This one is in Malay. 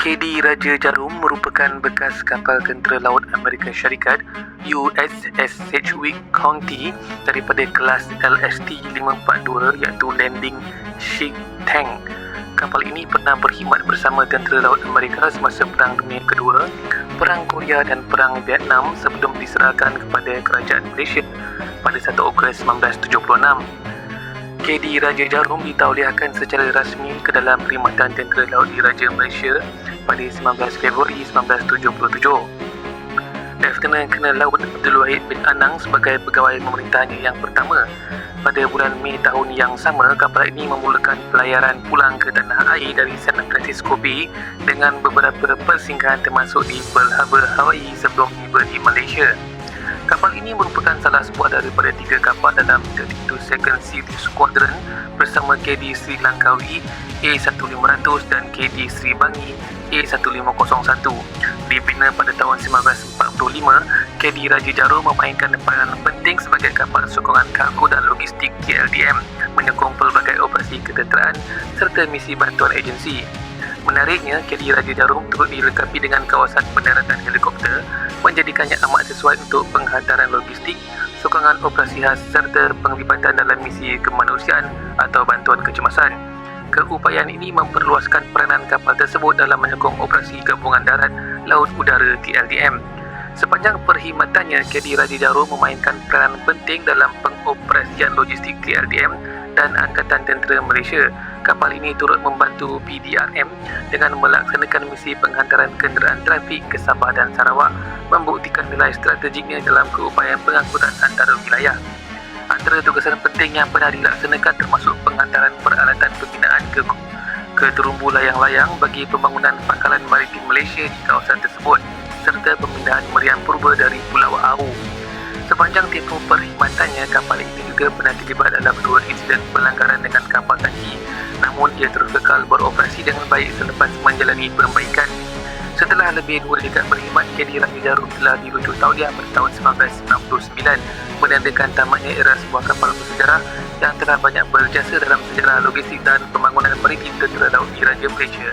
KD Raja Jarum merupakan bekas kapal tentera laut Amerika Syarikat USS Sedgwick County daripada kelas LST 542 iaitu Landing Ship Tank. Kapal ini pernah berkhidmat bersama tentera laut Amerika semasa Perang Dunia Kedua, Perang Korea dan Perang Vietnam sebelum diserahkan kepada Kerajaan Malaysia pada 1 Ogos 1976. KD Raja Jarum ditauliahkan secara rasmi ke dalam Perkhidmatan Tentera Laut Diraja Malaysia pada 19 Februari 1977. Lieutenant Colonel Laut Abdul Wahid bin Anang sebagai pegawai pemerintahnya yang pertama. Pada bulan Mei tahun yang sama, kapal ini memulakan pelayaran pulang ke tanah air dari San Francisco Bay dengan beberapa persinggahan termasuk di Pearl Harbor, Hawaii sebelum tiba di Malaysia. Kapal ini merupakan salah sebuah daripada tiga kapal dalam 32 Second Sea Squadron bersama KD Sri Langkawi A1500 dan KD Sri Bangi A1501. Dibina pada tahun 1945, KD Raja Jarum memainkan peranan penting sebagai kapal sokongan kargo dan logistik KLDM menyokong pelbagai operasi ketenteraan serta misi bantuan agensi. Menariknya, KD Raja Jarum turut dilengkapi dengan kawasan pendaratan helikopter menjadikannya amat sesuai untuk penghantaran logistik, sokongan operasi khas serta penglibatan dalam misi kemanusiaan atau bantuan kecemasan. Keupayaan ini memperluaskan peranan kapal tersebut dalam menyokong operasi gabungan darat, laut, udara TLDM. Sepanjang perkhidmatannya, KD Raja Jarum memainkan peranan penting dalam pengoperasian logistik TLDM dan Angkatan Tentera Malaysia kapal ini turut membantu PDRM dengan melaksanakan misi penghantaran kenderaan trafik ke Sabah dan Sarawak membuktikan nilai strategiknya dalam keupayaan pengangkutan antara wilayah. Antara tugasan penting yang pernah dilaksanakan termasuk penghantaran peralatan pembinaan ke ke terumbu layang-layang bagi pembangunan pangkalan maritim Malaysia di kawasan tersebut serta pemindahan meriam purba dari Pulau Au. Sepanjang tempoh perkhidmatannya, kapal ini juga pernah terlibat dalam dua insiden pelanggaran ia terus kekal beroperasi dengan baik selepas menjalani perbaikan. Setelah lebih dua dekad berkhidmat, KD Raja Jarum telah dirujuk tauliah pada tahun 1999 menandakan tamatnya era sebuah kapal bersejarah yang telah banyak berjasa dalam sejarah logistik dan pembangunan maritim tentera laut di Raja Malaysia.